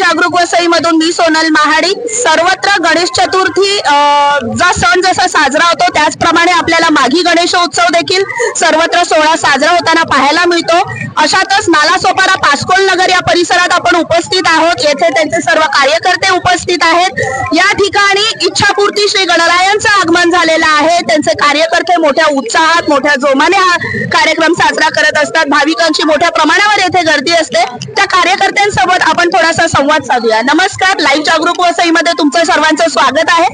जागरूक वसई मधून मी सोनल महाडी सर्वत्र गणेश चतुर्थी जा सण जसा साजरा होतो त्याचप्रमाणे आपल्याला माघी गणेशोत्सव देखील सर्वत्र सोहळा साजरा होताना पाहायला मिळतो. अशातच नालासोपारा पासकोल नगर या परिसरात आपण उपस्थित आहोत. येथे त्यांचे सर्व कार्यकर्ते उपस्थित आहेत. या ठिकाणी इच्छापूर्ती श्री गणरायांचं आगमन झालेलं आहे. त्यांचे कार्यकर्ते मोठ्या उत्साहात मोठ्या जोमाने हा कार्यक्रम साजरा करत असतात. भाविकांची मोठ्या प्रमाणावर येथे गर्दी असते. त्या कार्यकर्त्यांसोबत आपण थोडासा संवाद साधूया नमस्कार लाईव्ह जागरूक वसईमध्ये तुमचं सर्वांचं स्वागत आहे.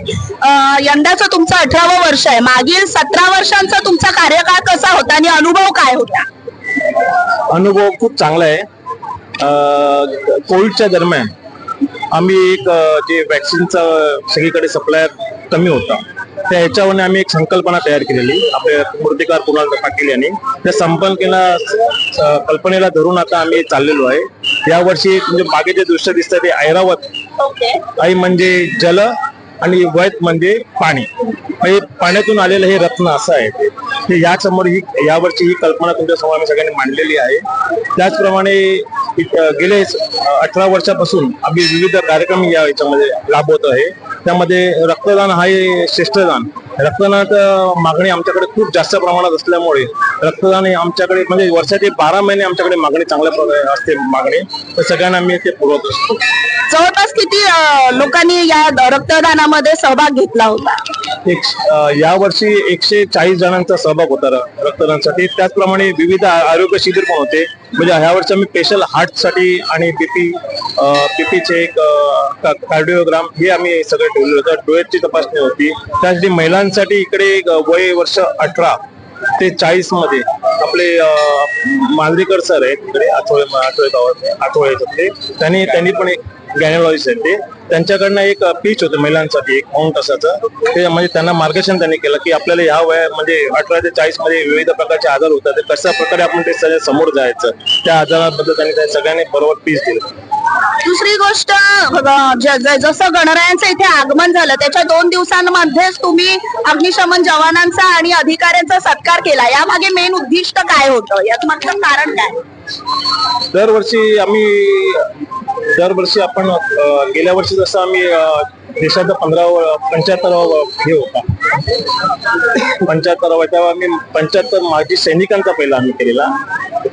यंदाचं तुमचं अठरावं वर्ष आहे. मागील सतरा वर्षांचा तुमचा कार्यकाळ कसा होता आणि अनुभव काय होता? अनुभव खूप चांगला आहे. कोविडच्या दरम्यान आम्ही एक जे वॅक्सिनचा सगळीकडे सप्लाय कमी होता. त्या ह्याच्यावर आम्ही एक संकल्पना तयार केलेली. आपल्या मूर्तिकार कुणाल पाटील यांनी. त्या संकल्पनेला कल्पनेला धरून आता आम्ही चाललेलो आहे. यावर्षी म्हणजे मागे जे दृश्य दिसतं ते ऐरावत. आई म्हणजे जल आणि वैत म्हणजे पाणी. म्हणजे पाण्यातून आलेलं हे रत्न असं आहे ते. यासमोर ही यावरची ही कल्पना तुमच्यासमोर आम्ही सगळ्यांनी मांडलेली आहे. त्याचप्रमाणे गेले अठरा वर्षापासून आम्ही विविध कार्यक्रम या याच्यामध्ये राबवत आहे. त्यामध्ये रक्तदान हा श्रेष्ठदान. रक्तदानाचं मागणी आमच्याकडे खूप जास्त प्रमाणात असल्यामुळे रक्तदान हे आमच्याकडे म्हणजे वर्षाचे बारा महिने आमच्याकडे मागणी चांगल्या प्रकारे असते मागणी. तर सगळ्यांना आम्ही ते पुरवत. असतो जवळपास किती लोकांनी या रक्तदानामध्ये सहभाग घेतला होता? एक या वर्षी एकशे चाळीस जणांचा सहभाग होता रक्तदानासाठी. त्याचप्रमाणे विविध आरोग्य शिबिर पण होते. म्हणजे ह्या वर्षी आम्ही स्पेशल हार्टसाठी आणि बीपी बीपीचे एक कार्डिओग्राम हे आम्ही सगळं ठेवलं होतं. डोळ्याची तपासणी होती. त्यासाठी महिलांसाठी इकडे वय वर्ष अठरा ते चाळीसमध्ये आपले अ, सर आहेत. इकडे आठवळे आठवळे गावात आठवळे त्यांनी त्यांनी पण एक गॅनेलॉजिस्ट आहेत ते. त्यांच्याकडनं एक पीच होतं महिलांसाठी एक पाऊन तासाचं. ते म्हणजे त्यांना मार्गदर्शन त्यांनी केलं की आपल्याला ह्या वया म्हणजे अठरा ते चाळीसमध्ये विविध प्रकारचे आजार होतात. कशा प्रकारे आपण ते सगळ्या समोर जायचं त्या आजाराबद्दल त्यांनी त्या सगळ्यांनी बरोबर पीच दिलं. दुसरी गोष्ट जसं गणरायांचं इथे आगमन झालं त्याच्या दोन दिवसांमध्येच तुम्ही अग्निशमन जवानांचा आणि अधिकाऱ्यांचा सत्कार केला. यामागे मेन उद्दिष्ट काय होतं? यात मागचं कारण काय? दरवर्षी आम्ही दरवर्षी आपण गेल्या वर्षी जसं आम्ही देशाचा पंधरावा पंच्याहत्तरावा हे होता. पंच्याहत्तरावा तेव्हा आम्ही पंच्याहत्तर माजी सैनिकांचा पहिला आम्ही केलेला.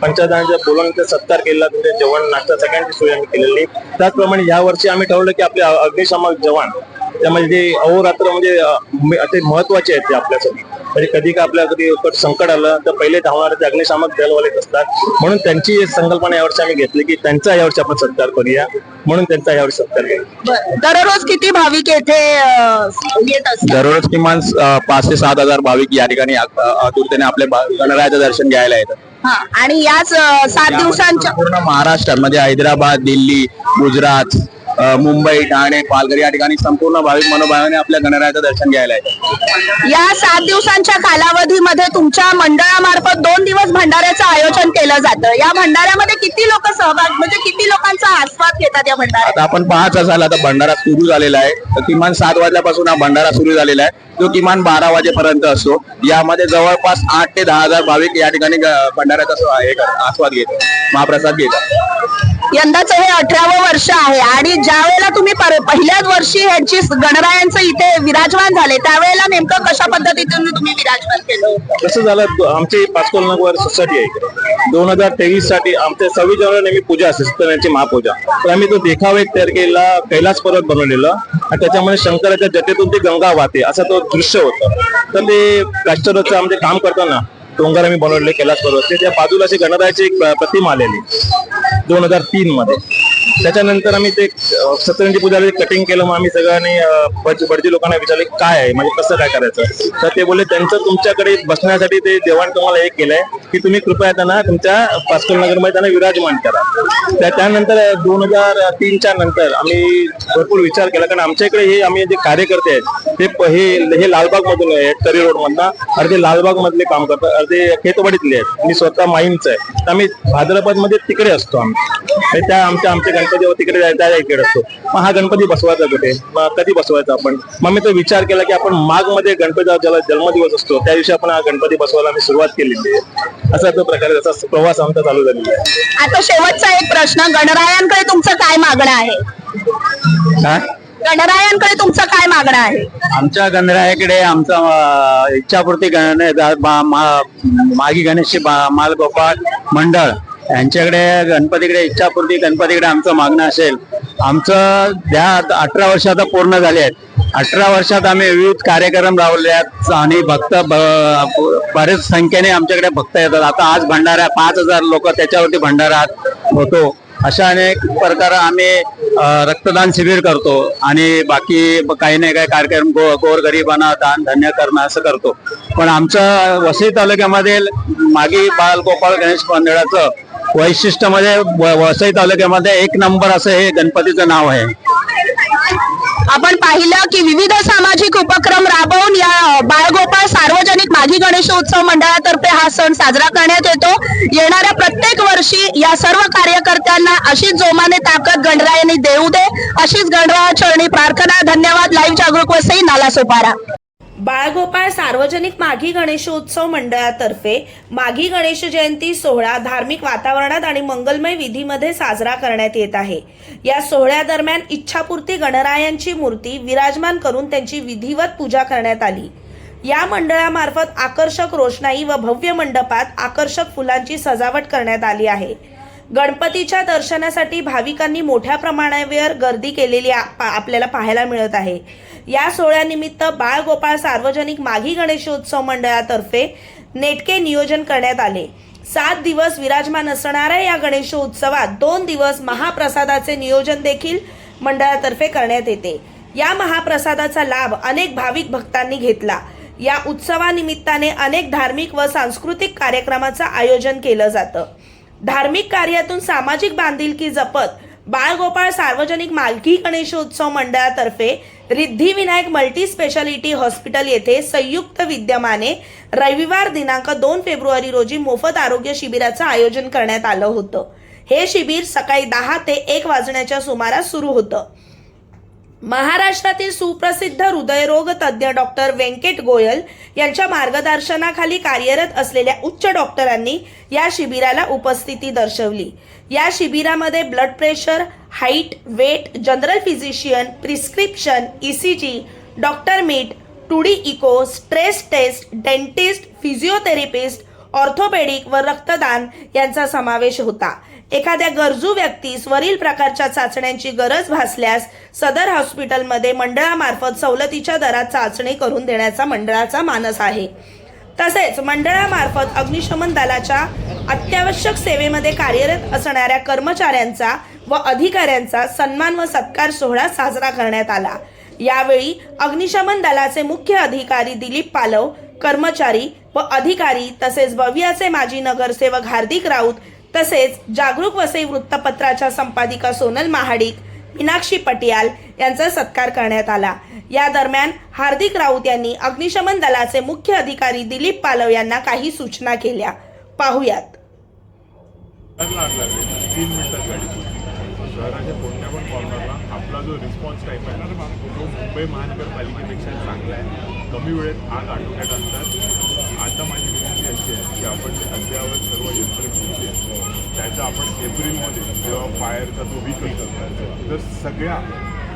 पंचायतांच्या बोलवण्याचा सत्कार केला तिथे जेवण नाश्ता सगळ्यांची सोय आम्ही केलेली. त्याचप्रमाणे या वर्षी आम्ही ठरवलं की आपले अग्निशामक जवान त्यामध्ये जे अहोरात्र म्हणजे अ, ते महत्त्वाचे आहेत ते आपल्यासाठी. म्हणजे कधी का आपल्या कधी संकट आलं तर पहिले धावणारे ते अग्निशामक दलवालेच असतात. म्हणून त्यांची संकल्पना यावर्षी आम्ही घेतली की त्यांचा यावर्षी आपण सत्कार करूया. म्हणून त्यांचा यावर्षी सत्कार केला. दररोज किती भाविक येथे अं, येत असतात? दररोज किमान पाच ते सात हजार भाविक या ठिकाणी आतुरतेने आपल्या गणरायाचं दर्शन घ्यायला येतात. हा आणि याच सात दिवसांच्या पूर्ण महाराष्ट्रात म्हणजे हैदराबाद दिल्ली गुजरात मुंबई ठाणे पालघर या ठिकाणी संपूर्ण भाविक मनोभावाने आपल्या गणरायाचं दर्शन घ्यायला येतात. या सात दिवसांच्या कालावधीमध्ये तुमच्या मंडळामार्फत दोन दिवस भंडाऱ्याचं आयोजन केलं जातं. या भंडाऱ्यामध्ये किती लोक सहभाग म्हणजे किती लोकांचा आस्वाद घेतात या भंडाऱ्यात? आता आपण पाहत असाल आता भंडारा सुरू झालेला आहे. तर किमान सात वाजल्यापासून हा भंडारा सुरू झालेला आहे. जो किमान बारा वाजेपर्यंत असतो. यामध्ये जवळपास आठ ते दहा हजार भाविक या ठिकाणी भंडाऱ्याचा आस्वाद घेतात महाप्रसाद घेतात. यंदाचं हे अठरावं वर्ष आहे आणि ज्या वेळेला तुम्ही पहिल्याच वर्षी ह्यांची गणरायांचं इथे विराजमान झाले त्यावेळेला नेमकं कशा पद्धतीतून तुम्ही विराजमान केलं कसं झालं आमची पाचकोल नगर सोसायटी आहे दोन हजार तेवीससाठी आमच्या सव्वीस जानेवारी नेहमी पूजा असते सत्यनारायणची महापूजा. तर आम्ही तो देखावा एक तयार केला कैलास पर्वत बनवलेला. आणि त्याच्यामध्ये शंकराच्या जटेतून ती गंगा वाहते असं तो दृश्य होतं. तर ते प्लॅस्टरचं आमचे काम करताना डोंगर आम्ही बनवले कैलास पर्वत त्या बाजूला अशी गणरायाची एक प्रतिमा आलेली. दोन हजार तीन मध्ये. त्याच्यानंतर आम्ही ते सतरंजी पुजारी पूजाला कटिंग केलं मग आम्ही सगळ्यांनी भटजी लोकांना विचारले काय आहे? म्हणजे कसं काय करायचं? तर ते बोलले त्यांचं तुमच्याकडे बसण्यासाठी ते देवाण तुम्हाला हे केलंय की तुम्ही कृपया त्यांना तुमच्या पास्कर नगरमध्ये त्यांना विराजमान करा. त्या त्यानंतर दोन हजार तीनच्या नंतर आम्ही भरपूर विचार केला कारण आमच्या इकडे हे आम्ही जे कार्यकर्ते आहेत ते हे हे लालबाग मधून आहेत करी रोड मधनं अर्धे लालबाग मधले काम करतात अर्धे खेतवाडीतले आहेत मी स्वतः माईंच आहे. तर आम्ही भाद्रपदमध्ये तिकडे असतो आम्ही. त्या आमच्या आमच्या गणपती तिकडे जाय- इकडे. असतो मग हा गणपती बसवायचा कुठे? मग कधी बसवायचा आपण? मग मी तो विचार केला की आपण माघमध्ये गणपती ज्याला जन्मदिवस असतो त्या दिवशी आपण हा गणपती बसवायला आम्ही सुरुवात केलेली आहे. असा तो प्रकारे त्याचा प्रवास आमचा चालू झालेला आहे. आता शेवटचा एक प्रश्न गणरायांकडे तुमचं काय मागणं आहे? काय गणरायांकडे तुमचं काय मागणं आहे? आमच्या गणरायाकडे आमचा अं, इच्छापूर्ती गण मागी गणेश मालगोपाळ मंडळ यांच्याकडे गणपतीकडे इच्छापूर्ती गणपतीकडे आमचं मागणं असेल. आमचं द्या अठरा वर्ष आता पूर्ण झाले आहेत अठरा वर्षात आम्ही विविध कार्यक्रम राबवले आहेत आणि भक्त ब- बरेच संख्येने आमच्याकडे भक्त येतात. आता आज भंडारा पाच हजार लोक त्याच्यावरती भंडारा होतो. अशा अनेक प्रकार आम्ही रक्तदान शिबिर करतो आणि बाकी काही नाही काही कार्यक्रम गो गोरगरिबांना दान धन्य करणं असं करतो. पण आमच्या वसई तालुक्यामध्ये मागी बालगोपाळ गणेश मंडळाचं वैशिष्ट्य वसई तालुक्यामध्ये एक नंबर असं हे गणपतीचं नाव आहे. आपण पाहिलं की विविध सामाजिक उपक्रम राबवून या बाळगोपाळ सार्वजनिक माघी गणेशोत्सव मंडळातर्फे हा सण साजरा करण्यात येतो. येणाऱ्या प्रत्येक वर्षी या सर्व कार्यकर्त्यांना अशीच जोमाने ताकद गणरायांनी देऊ दे. अशीच गणराया चरणी प्रार्थना धन्यवाद. लाईव्ह जागरूक वसई नालासोपारा. बाळगोपाळ सार्वजनिक माघी गणेशोत्सव मंडळातर्फे माघी गणेश जयंती सोहळा धार्मिक वातावरणात आणि मंगलमय विधीमध्ये साजरा करण्यात येत आहे. या सोहळ्यादरम्यान इच्छापूर्ती गणरायांची मूर्ती विराजमान करून त्यांची विधिवत पूजा करण्यात आली. या मंडळामार्फत आकर्षक रोषणाई व भव्य मंडपात आकर्षक फुलांची सजावट करण्यात आली आहे. गणपतीच्या दर्शनासाठी भाविकांनी मोठ्या प्रमाणावर गर्दी केलेली आपल्याला पाहायला मिळत आहे. या सोहळ्यानिमित्त बाळगोपाळ सार्वजनिक माघी गणेशोत्सव मंडळातर्फे नेटके नियोजन करण्यात आले. सात दिवस विराजमान असणाऱ्या या गणेशोत्सवात दोन दिवस महाप्रसादाचे नियोजन देखील मंडळातर्फे करण्यात येते. या महाप्रसादाचा लाभ अनेक भाविक भक्तांनी घेतला. या उत्सवानिमित्ताने अनेक धार्मिक व सांस्कृतिक कार्यक्रमाचं आयोजन केलं जातं. धार्मिक कार्यातून सामाजिक बांधिलकी जपत बाळगोपाळ सार्वजनिक मालकी गणेशोत्सव मंडळातर्फे रिद्धिविनायक मल्टी स्पेशालिटी हॉस्पिटल येथे संयुक्त विद्यमाने रविवार दिनांक दोन फेब्रुवारी रोजी मोफत आरोग्य शिबिराचं आयोजन करण्यात आलं होतं. हे शिबिर सकाळी दहा ते एक वाजण्याच्या सुमारास सुरू होतं. महाराष्ट्रातील सुप्रसिद्ध हृदयरोग तज्ज्ञ डॉक्टर व्यंकट गोयल यांच्या मार्गदर्शनाखाली कार्यरत असलेल्या उच्च डॉक्टरांनी या शिबिराला उपस्थिती दर्शवली. या शिबिरामध्ये blood pressure height weight general physician prescription ECG doctor meet two D echo stress test dentist physiotherapist orthopaedic व रक्तदान यांचा समावेश होता. एखाद्या गरजू व्यक्तीस वरील प्रकारच्या चाचण्यांची गरज भासल्यास सदर हॉस्पिटलमध्ये मंडळामार्फत सवलतीच्या दरात चाचणी करून देण्याचा मंडळाचा मानस आहे. तसेच मंडळामार्फत अग्निशमन दलाच्या अत्यावश्यक सेवेमध्ये कार्यरत असणाऱ्या कर्मचाऱ्यांचा व अधिकाऱ्यांचा सन्मान व सत्कार सोहळा साजरा करण्यात आला. यावेळी अग्निशमन दलाचे मुख्य अधिकारी दिलीप पालव कर्मचारी व अधिकारी तसेच भव्याचे माजी नगरसेवक हार्दिक राऊत तसेच जागरूक वसई वृत्तपत्राच्या संपादिका सोनल महाडिक मीनाक्षी पटियाल यांचा सत्कार करण्यात आला. या दरम्यान हार्दिक राऊत यांनी अग्निशमन दलाचे मुख्य अधिकारी दिलीप पालव यांना काही सूचना केल्या. पाहुयात. तीन मिनिटात गाडी शहराच्या कोणत्या पण कॉर्नरला आपला जो रिस्पॉन्स टाईम आहे ना तो मुंबई महानगरपालिकेपेक्षा चांगला आहे. कमी वेळेत आग आटोक्यात आणतात. आता माझी अशी आहे की आपण जे अद्ययावत सर्व यंत्र आहेत त्याचा आपण एप्रिलमध्ये जेव्हा फायरचा जो वीक असतो तर सगळ्या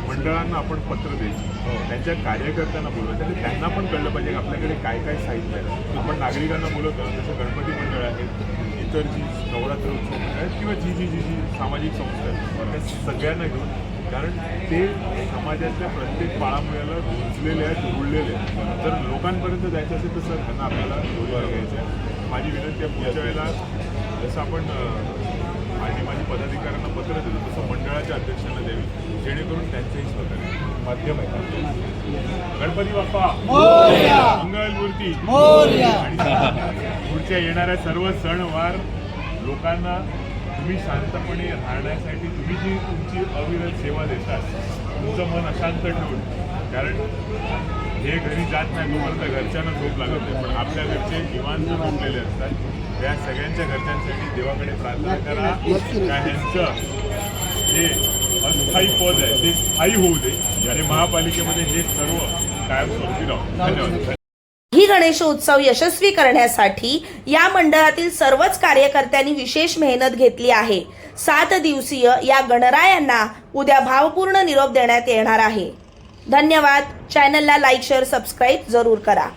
मंडळांना आपण पत्र द्यायची. त्यांच्या कार्यकर्त्यांना बोलवायचं आणि त्यांना पण कळलं पाहिजे की आपल्याकडे काय काय साहित्य आहे. आपण नागरिकांना बोलवतो जसं गणपती मंडळ आहेत इतर जी नवरात्र उत्सव आहेत किंवा जी जी जी जी सामाजिक संस्था आहेत त्या सगळ्यांना घेऊन कारण ते समाजातल्या प्रत्येक पाळामुळ्याला रुजलेले आहेत रुळलेले आहेत. जर लोकांपर्यंत जायचं असेल तर सर त्यांना आपल्याला जोडीला घ्यायचं आहे. माझी विनंती आहे पुढच्या वेळेला जसं आपण आणि माझी पदाधिकाऱ्यांना पत्र दिलं तसं मंडळाच्या अध्यक्षांना द्यावी जेणेकरून त्यांचंही सहकार्य माध्यम आहे गणपती बाप्पा! मंगल मूर्ती! आणि पुढच्या येणाऱ्या सर्व सणवार लोकांना तुम्ही शांतपणे राहण्यासाठी तुम्ही जी तुमची अविरत सेवा देतात तुमचं मन अशांत ठेवून कारण हे घरी जात नाही तोपर्यंत घरच्यांना झोप लागत नाही. पण आपल्या घरचे निवांत झोपलेले असतात त्या सगळ्यांच्या घरच्यांसाठी देवाकडे प्रार्थना करा. का ह्यांचं जे अस्थायी पद आहे. ते स्थायी होऊ दे. आणि महापालिकेमध्ये हे सर्व कायमस्वरूपी राहू. धन्यवाद. ही गणेशोत्सव यशस्वी करण्यासाठी या मंडळातील सर्वच कार्यकर्त्यांनी विशेष मेहनत घेतली आहे. सात दिवसीय या गणरायांना उद्या भावपूर्ण निरोप देण्यात येणार आहे. धन्यवाद. चॅनलला लाईक शेअर सबस्क्राईब जरूर करा.